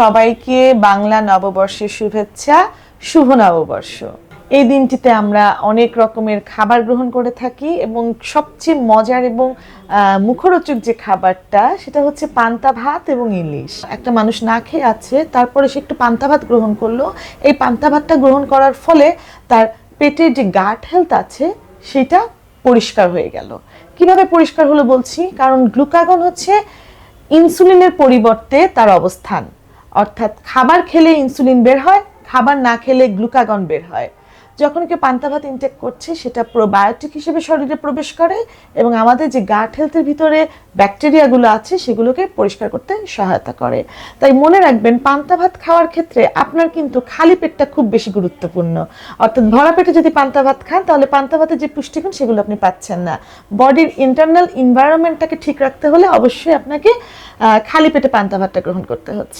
সবাইকে বাংলা নববর্ষের শুভেচ্ছা, শুভ নববর্ষ। এই দিনটিতে আমরা অনেক রকমের খাবার গ্রহণ করে থাকি এবং সবচেয়ে মজার এবং মুখরোচক যে খাবারটা সেটা হচ্ছে পান্তা ভাত এবং ইলিশ। একটা মানুষ না খেয়ে আছে, তারপরে সে একটু পান্তা ভাত গ্রহণ করল। এই পান্তা ভাতটা গ্রহণ করার ফলে তার পেটের যে গাট হেলথ আছে, সেটা পরিষ্কার হয়ে গেল। কীভাবে পরিষ্কার হলো বলছি? কারণ গ্লুকাগন হচ্ছে ইনসুলিনের পরিবর্তে তার অবস্থান। অর্থাৎ খাবার খেলে ইনসুলিন বের হয়, খাবার না খেলে গ্লুকাগন বের হয়। যখন কেউ পান্তা ভাত ইনটেক করছে, সেটা প্রোবায়োটিক হিসেবে শরীরে প্রবেশ করে এবং আমাদের যে গাট হেলথের ভিতরে ব্যাকটেরিয়াগুলো আছে, সেগুলোকে পরিষ্কার করতে সহায়তা করে। তাই মনে রাখবেন, পান্তা ভাত খাওয়ার ক্ষেত্রে আপনার কিন্তু খালি পেটটা খুব বেশি গুরুত্বপূর্ণ। অর্থাৎ ভরা পেটে যদি পান্তা ভাত খান, তাহলে পান্তা ভাতের যে পুষ্টিগুণ, সেগুলো আপনি পাচ্ছেন না। বডির ইন্টারনাল এনভায়রনমেন্টটাকে ঠিক রাখতে হলে অবশ্যই আপনাকে খালি পেটে পান্তা ভাতটা গ্রহণ করতে হচ্ছে।